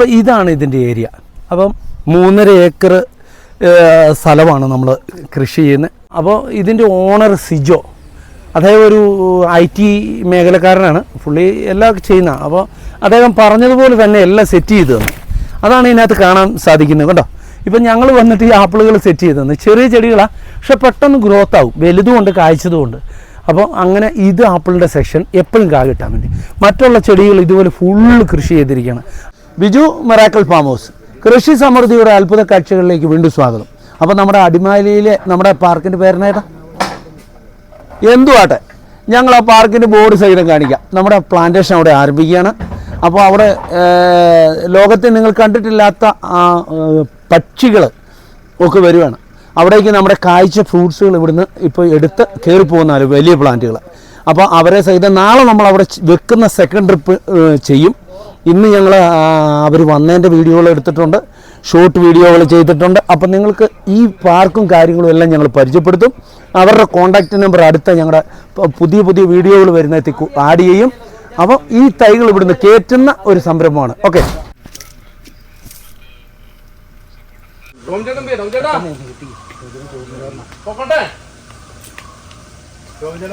അപ്പോൾ ഇതാണ് ഇതിന്റെ ഏരിയ. അപ്പം മൂന്നര ഏക്കർ സ്ഥലമാണ് നമ്മൾ കൃഷി ചെയ്യുന്നത് അപ്പോൾ ഇതിന്റെ ഓണർ സിജോ അദ്ദേഹം ഒരു ഐ ടി മേഖലക്കാരനാണ്. പുള്ളി എല്ലാം ചെയ്യുന്ന. അപ്പോൾ അദ്ദേഹം പറഞ്ഞതുപോലെ തന്നെ എല്ലാം സെറ്റ് ചെയ്ത് തന്നു. അതാണ് ഇതിനകത്ത് കാണാൻ സാധിക്കുന്നത് കേട്ടോ ഇപ്പം ഞങ്ങൾ വന്നിട്ട് ഈ ആപ്പിളുകൾ സെറ്റ് ചെയ്ത് തന്നു. ചെറിയ ചെടികളാണ് പക്ഷെ പെട്ടെന്ന് ഗ്രോത്ത് ആവും. വലുതുമുണ്ട് കായ്ച്ചതുമുണ്ട്. അപ്പോൾ അങ്ങനെ ഇത് ആപ്പിളിന്റെ സെക്ഷൻ എപ്പോഴും കാ കിട്ടാൻ വേണ്ടി. മറ്റുള്ള ചെടികൾ ഇതുപോലെ ഫുള്ള് കൃഷി ചെയ്തിരിക്കുകയാണ്. ബിജു മെറാക്കൽ ഫാം ഹൗസ് കൃഷി സമൃദ്ധിയുടെ അത്ഭുത കാഴ്ചകളിലേക്ക് വീണ്ടും സ്വാഗതം. അപ്പോൾ നമ്മുടെ അടിമാലിയിലെ നമ്മുടെ പാർക്കിന്റെ പേരിനേട്ടാ എന്തുവാട്ടെ ഞങ്ങൾ ആ പാർക്കിന്റെ ബോർഡ് സഹിതം കാണിക്കാം. നമ്മുടെ പ്ലാന്റേഷൻ അവിടെ ആരംഭിക്കുകയാണ്. അപ്പോൾ അവിടെ ലോകത്തിൽ നിങ്ങൾ കണ്ടിട്ടില്ലാത്ത പക്ഷികൾ ഒക്കെ വരുവാണ്. അവിടേക്ക് നമ്മുടെ കാഴ്ച ഫ്രൂട്ട്സുകൾ ഇവിടുന്ന് ഇപ്പോൾ എടുത്ത് കയറി പോകുന്ന വലിയ പ്ലാന്റുകൾ അപ്പോൾ അവരെ സഹിതം നാളെ നമ്മൾ അവിടെ വെക്കുന്ന സെക്കൻഡ് ട്രിപ്പ് ചെയ്യും. ഇന്ന് ഞങ്ങൾ അവർ വന്നതിന്റെ വീഡിയോകൾ എടുത്തിട്ടുണ്ട്. ഷോർട്ട് വീഡിയോകൾ ചെയ്തിട്ടുണ്ട്. അപ്പം നിങ്ങൾക്ക് ഈ പാർക്കും കാര്യങ്ങളും എല്ലാം ഞങ്ങൾ പരിചയപ്പെടുത്തും. അവരുടെ കോൺടാക്റ്റ് നമ്പർ അടുത്ത ഞങ്ങളുടെ പുതിയ പുതിയ വീഡിയോകൾ വരുന്നതിലേക്ക് ആഡ് ചെയ്യും. അപ്പം ഈ തൈകൾ ഇവിടുന്ന് കയറ്റുന്ന ഒരു സംരംഭമാണ്. ഓക്കെ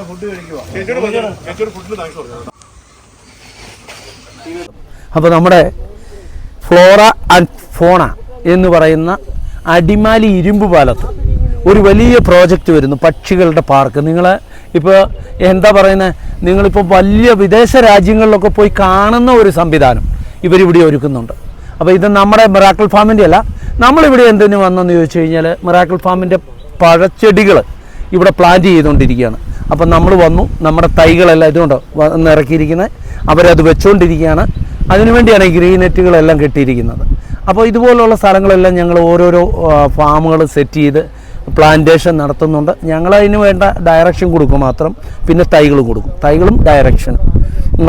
ഫുഡ് കഴിക്കുക ഫുഡിന് താങ്ക്സ് പൊക്കോട്ടെ. അപ്പോൾ നമ്മുടെ ഫ്ലോറ ആൻഡ് ഫോണ എന്ന് പറയുന്ന അടിമാലി ഇരുമ്പ് പാലത്ത് ഒരു വലിയ പ്രോജക്റ്റ് വരുന്നു പക്ഷികളുടെ പാർക്ക്. നിങ്ങൾ ഇപ്പോൾ എന്താ പറയുന്നത് നിങ്ങളിപ്പോൾ വലിയ വിദേശ രാജ്യങ്ങളിലൊക്കെ പോയി കാണുന്ന ഒരു സംവിധാനം ഇവരിവിടെ ഒരുക്കുന്നുണ്ട്. അപ്പോൾ ഇത് നമ്മുടെ മിറാക്കിൾ ഫാമിന്റെ അല്ല നമ്മളിവിടെ എന്തിനു വന്നെന്ന് ചോദിച്ചു കഴിഞ്ഞാൽ മിറാക്കിൾ ഫാമിന്റെ പഴച്ചെടികൾ ഇവിടെ പ്ലാന്റ് ചെയ്തുകൊണ്ടിരിക്കുകയാണ്. അപ്പം നമ്മൾ വന്നു നമ്മുടെ തൈകളെല്ലാം ഇതുകൊണ്ട് ഇറക്കിയിരിക്കുന്നത് അവരത് വെച്ചുകൊണ്ടിരിക്കുകയാണ് അതിനുവേണ്ടിയാണ് ഈ ഗ്രീൻ നെറ്റുകളെല്ലാം കെട്ടിയിരിക്കുന്നത്. അപ്പോൾ ഇതുപോലുള്ള സ്ഥലങ്ങളെല്ലാം ഞങ്ങൾ ഓരോരോ ഫാമുകൾ സെറ്റ് ചെയ്ത് പ്ലാന്റേഷൻ നടത്തുന്നുണ്ട്. ഞങ്ങൾ അതിന് വേണ്ട ഡയറക്ഷൻ കൊടുക്കും മാത്രം. പിന്നെ തൈകൾ കൊടുക്കും. തൈകളും ഡയറക്ഷനും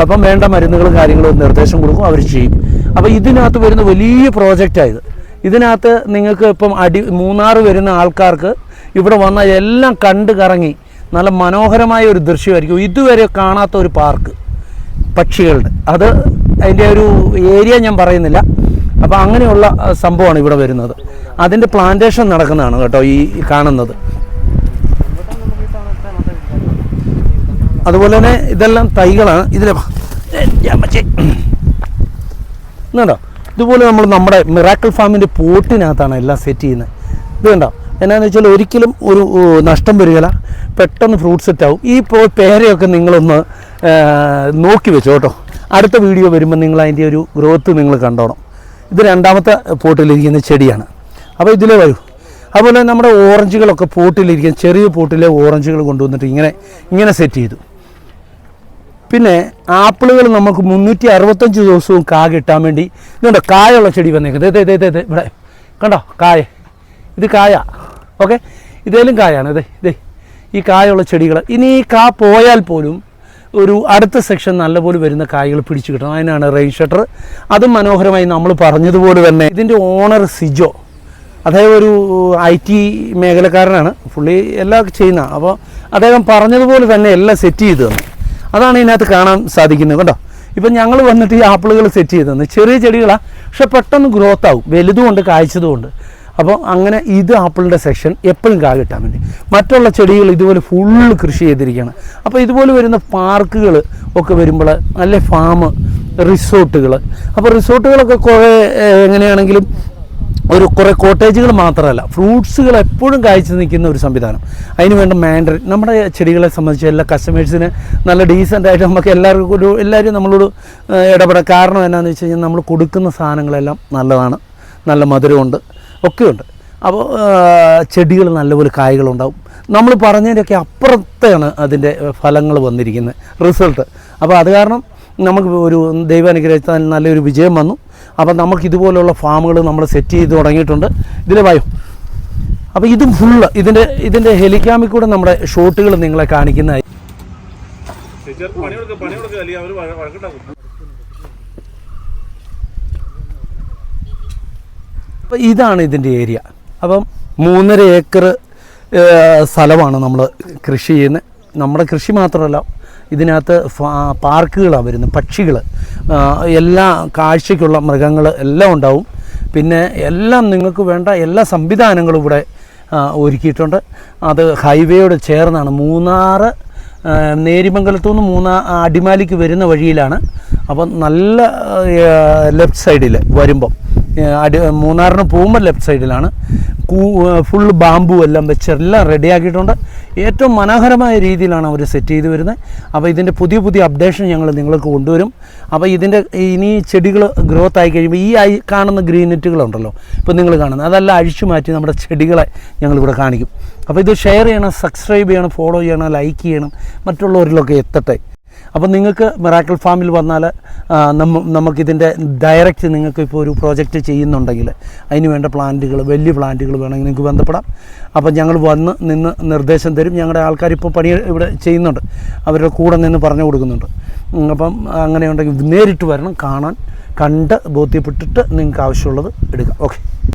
അപ്പം വേണ്ട മരുന്നുകളും കാര്യങ്ങളും നിർദ്ദേശം കൊടുക്കും അവർ ചെയ്യും. അപ്പോൾ ഇതിനകത്ത് വരുന്ന വലിയ പ്രോജക്റ്റായത് ഇതിനകത്ത് നിങ്ങൾക്ക് ഇപ്പം അടി മൂന്നാർ വരുന്ന ആൾക്കാർക്ക് ഇവിടെ വന്നാൽ എല്ലാം കണ്ട് കറങ്ങി നല്ല മനോഹരമായ ഒരു ദൃശ്യമായിരിക്കും. ഇതുവരെ കാണാത്ത ഒരു പാർക്ക് പക്ഷികളുടെ. അത് അതിന്റെ ഒരു ഏരിയ ഞാൻ പറയുന്നില്ല. അപ്പോൾ അങ്ങനെയുള്ള സംഭവമാണ് ഇവിടെ വരുന്നത്. അതിന്റെ പ്ലാന്റേഷൻ നടക്കുന്നതാണ് കേട്ടോ ഈ കാണുന്നത്. അതുപോലെ തന്നെ ഇതെല്ലാം തൈകളാണ്. ഇതിലെ ഇതുണ്ടോ? ഇതുപോലെ നമ്മൾ നമ്മുടെ മിറാക്കിൾ ഫാമിന്റെ പോട്ടിനകത്താണ് എല്ലാം സെറ്റ് ചെയ്യുന്നത്. ഇത് കണ്ടോ? എന്നാന്ന് വെച്ചാൽ ഒരിക്കലും ഒരു നഷ്ടം വരികയില്ല. പെട്ടെന്ന് ഫ്രൂട്ട് സെറ്റ് ആവും. ഈ പേരയൊക്കെ നിങ്ങളൊന്ന് നോക്കി വെച്ചോ കേട്ടോ. അടുത്ത വീഡിയോ വരുമ്പോൾ നിങ്ങൾ അതിന്റെ ഒരു ഗ്രോത്ത് നിങ്ങൾ കണ്ടോണം. ഇത് രണ്ടാമത്തെ പോട്ടിലിരിക്കുന്ന ചെടിയാണ്. അപ്പോൾ ഇതിലേ വരൂ. അതുപോലെ നമ്മുടെ ഓറഞ്ചുകളൊക്കെ പോട്ടിലിരിക്കുന്ന ചെറിയ പോട്ടിലെ ഓറഞ്ചുകൾ കൊണ്ടുവന്നിട്ട് ഇങ്ങനെ ഇങ്ങനെ സെറ്റ് ചെയ്തു. പിന്നെ ആപ്പിളുകൾ നമുക്ക് മുന്നൂറ്റി അറുപത്തഞ്ച് ദിവസവും കാ കിട്ടാൻ വേണ്ടി ഇതുണ്ടോ? കായുള്ള ചെടി വന്നേക്കുന്നത്. ഇതേ ഇതേ ഇതേ ഇവിടെ. കണ്ടോ? കായ. ഇത് കായ. ഓക്കെ ഇതേലും കായാണ്. ഇതേ ഇതേ ഈ കായുള്ള ചെടികൾ ഇനി ഈ കാ പോയാൽ പോലും ഒരു അടുത്ത സെക്ഷൻ നല്ലപോലെ വരുന്ന കായകൾ പിടിച്ചു കിട്ടണം. അതിനാണ് റെയിൻ ഷട്ടർ അതും മനോഹരമായി നമ്മൾ പറഞ്ഞതുപോലെ തന്നെ ഇതിന്റെ ഓണർ സിജോ. അദ്ദേഹം ഒരു ഐ ടി മേഖലക്കാരനാണ്. പുള്ളി എല്ലാം ചെയ്യുന്ന. അപ്പോൾ അദ്ദേഹം പറഞ്ഞതുപോലെ തന്നെ എല്ലാം സെറ്റ് ചെയ്തു തന്നു. അതാണ് ഇതിനകത്ത് കാണാൻ സാധിക്കുന്നത് കേട്ടോ. ഇപ്പം ഞങ്ങൾ വന്നിട്ട് ഈ ആപ്പിളുകൾ സെറ്റ് ചെയ്ത് തന്നു. ചെറിയ ചെടികളാണ് പക്ഷെ പെട്ടെന്ന് ഗ്രോത്ത് ആവും. വലുതുകൊണ്ട് കായ്ച്ചതുമുണ്ട് അപ്പോൾ അങ്ങനെ ഇത് ആപ്പിളിന്റെ സെക്ഷൻ എപ്പോഴും കാ കിട്ടാൻ വേണ്ടി. മറ്റുള്ള ചെടികൾ ഇതുപോലെ ഫുള്ള് കൃഷി ചെയ്തിരിക്കുകയാണ്. അപ്പോൾ ഇതുപോലെ വരുന്ന പാർക്കുകൾ ഒക്കെ വരുമ്പോൾ നല്ല ഫാം റിസോർട്ടുകൾ. അപ്പോൾ റിസോർട്ടുകളൊക്കെ കുറേ എങ്ങനെയാണെങ്കിലും ഒരു കുറേ കോട്ടേജുകൾ മാത്രമല്ല ഫ്രൂട്ട്സുകൾ എപ്പോഴും കായ്ച്ചു നിൽക്കുന്ന ഒരു സംവിധാനം. അതിന് വേണ്ട മാൻഡറിൻ നമ്മുടെ ചെടികളെ സംബന്ധിച്ച് എല്ലാ കസ്റ്റമേഴ്സിന് നല്ല ഡീസന്റായിട്ട് നമുക്ക് എല്ലാവർക്കും ഒരു എല്ലാവരും നമ്മളോട് ഇടപെടാം കാരണം എന്നാന്ന് വെച്ച് കഴിഞ്ഞാൽ നമ്മൾ കൊടുക്കുന്ന സാധനങ്ങളെല്ലാം നല്ലതാണ്. നല്ല മധുരമുണ്ട്. ഒക്കെയുണ്ട്. അപ്പോൾ ചെടികൾ നല്ലപോലെ കായ്കളുണ്ടാവും. നമ്മൾ പറഞ്ഞതിന്റെയൊക്കെ അപ്പുറത്താണ് അതിന്റെ ഫലങ്ങൾ വന്നിരിക്കുന്നത് റിസൾട്ട്. അപ്പോൾ അത് കാരണം നമുക്ക് ഒരു ദൈവാനുഗ്രഹത്താൽ നല്ലൊരു വിജയം വന്നു. അപ്പം നമുക്ക് ഇതുപോലുള്ള ഫാമുകൾ നമ്മൾ സെറ്റ് ചെയ്ത് തുടങ്ങിയിട്ടുണ്ട്. ഇതിലെ വായോ. അപ്പോൾ ഇതും ഫുള്ള് ഇതിന്റെ ഇതിന്റെ ഹെലിക്കാമിൽ കൂടെ നമ്മുടെ ഷോട്ടുകൾ നിങ്ങളെ കാണിക്കുന്നതായി ടീച്ചർ പണി കൊടുക്ക പണി കൊടുക്ക അല്ലെങ്കിൽ അവർ വഴ- വഴക്കുണ്ടാക്കും അപ്പം ഇതാണ് ഇതിന്റെ ഏരിയ. അപ്പം മൂന്നര ഏക്കർ സ്ഥലമാണ് നമ്മൾ കൃഷി ചെയ്യുന്നത് നമ്മുടെ കൃഷി മാത്രമല്ല ഇതിനകത്ത് പാർക്കുകളാണ് വരുന്നത് പക്ഷികൾ എല്ലാ കാഴ്ചയ്ക്കുള്ള മൃഗങ്ങൾ എല്ലാം ഉണ്ടാവും. പിന്നെ എല്ലാം നിങ്ങൾക്ക് വേണ്ട എല്ലാ സംവിധാനങ്ങളും ഇവിടെ ഒരുക്കിയിട്ടുണ്ട്. അത് ഹൈവേയോട് ചേർന്നാണ്. മൂന്നാർ നേരിമംഗലത്തു നിന്ന് മൂന്നാ അടിമാലിക്ക് വരുന്ന വഴിയിലാണ്. അപ്പം നല്ല ലെഫ്റ്റ് സൈഡിൽ വരുമ്പം അടി മൂന്നാറിന് പോകുമ്പോൾ ലെഫ്റ്റ് സൈഡിലാണ് ഫുള്ള് ബാമ്പു എല്ലാം വെച്ച് എല്ലാം റെഡിയാക്കിയിട്ടുണ്ട് ഏറ്റവും മനോഹരമായ രീതിയിലാണ് അവർ സെറ്റ് ചെയ്ത് വരുന്നത്. അപ്പോൾ ഇതിന്റെ പുതിയ പുതിയ അപ്ഡേഷൻ ഞങ്ങൾ നിങ്ങൾക്ക് കൊണ്ടുവരും. അപ്പോൾ ഇതിന്റെ ഇനി ചെടികൾ ഗ്രോത്ത് ആയി കഴിയുമ്പോൾ ഈ ആയി കാണുന്ന ഗ്രീൻ നെറ്റുകളുണ്ടല്ലോ ഇപ്പോൾ നിങ്ങൾ കാണുന്നത്. അതെല്ലാം അഴിച്ചു മാറ്റി നമ്മുടെ ചെടികളെ ഞങ്ങളിവിടെ കാണിക്കും. അപ്പോൾ ഇത് ഷെയർ ചെയ്യണം സബ്സ്ക്രൈബ് ചെയ്യണം ഫോളോ ചെയ്യണം ലൈക്ക് ചെയ്യണം. മറ്റുള്ളവരിലൊക്കെ എത്തട്ടെ. അപ്പോൾ നിങ്ങൾക്ക് മിറാക്കിൾ ഫാമിൽ വന്നാൽ നമ്മ നമുക്കിതിന്റെ ഡയറക്റ്റ് നിങ്ങൾക്ക് ഇപ്പോൾ ഒരു പ്രോജക്റ്റ് ചെയ്യുന്നുണ്ടെങ്കിൽ അതിന് വേണ്ട പ്ലാന്റുകൾ വലിയ പ്ലാന്റുകൾ വേണമെങ്കിൽ നിങ്ങൾക്ക് ബന്ധപ്പെടാം. അപ്പോൾ ഞങ്ങൾ വന്ന് നിന്ന് നിർദ്ദേശം തരും. ഞങ്ങളുടെ ആൾക്കാർ ഇപ്പോൾ പണി ഇവിടെ ചെയ്യുന്നുണ്ട്. അവരുടെ കൂടെ നിന്ന് പറഞ്ഞു കൊടുക്കുന്നുണ്ട്. അപ്പം അങ്ങനെ ഉണ്ടെങ്കിൽ നേരിട്ട് വരണം കാണാൻ കണ്ട് ബോധ്യപ്പെട്ടിട്ട് നിങ്ങൾക്ക് ആവശ്യമുള്ളത് എടുക്കാം. ഓക്കെ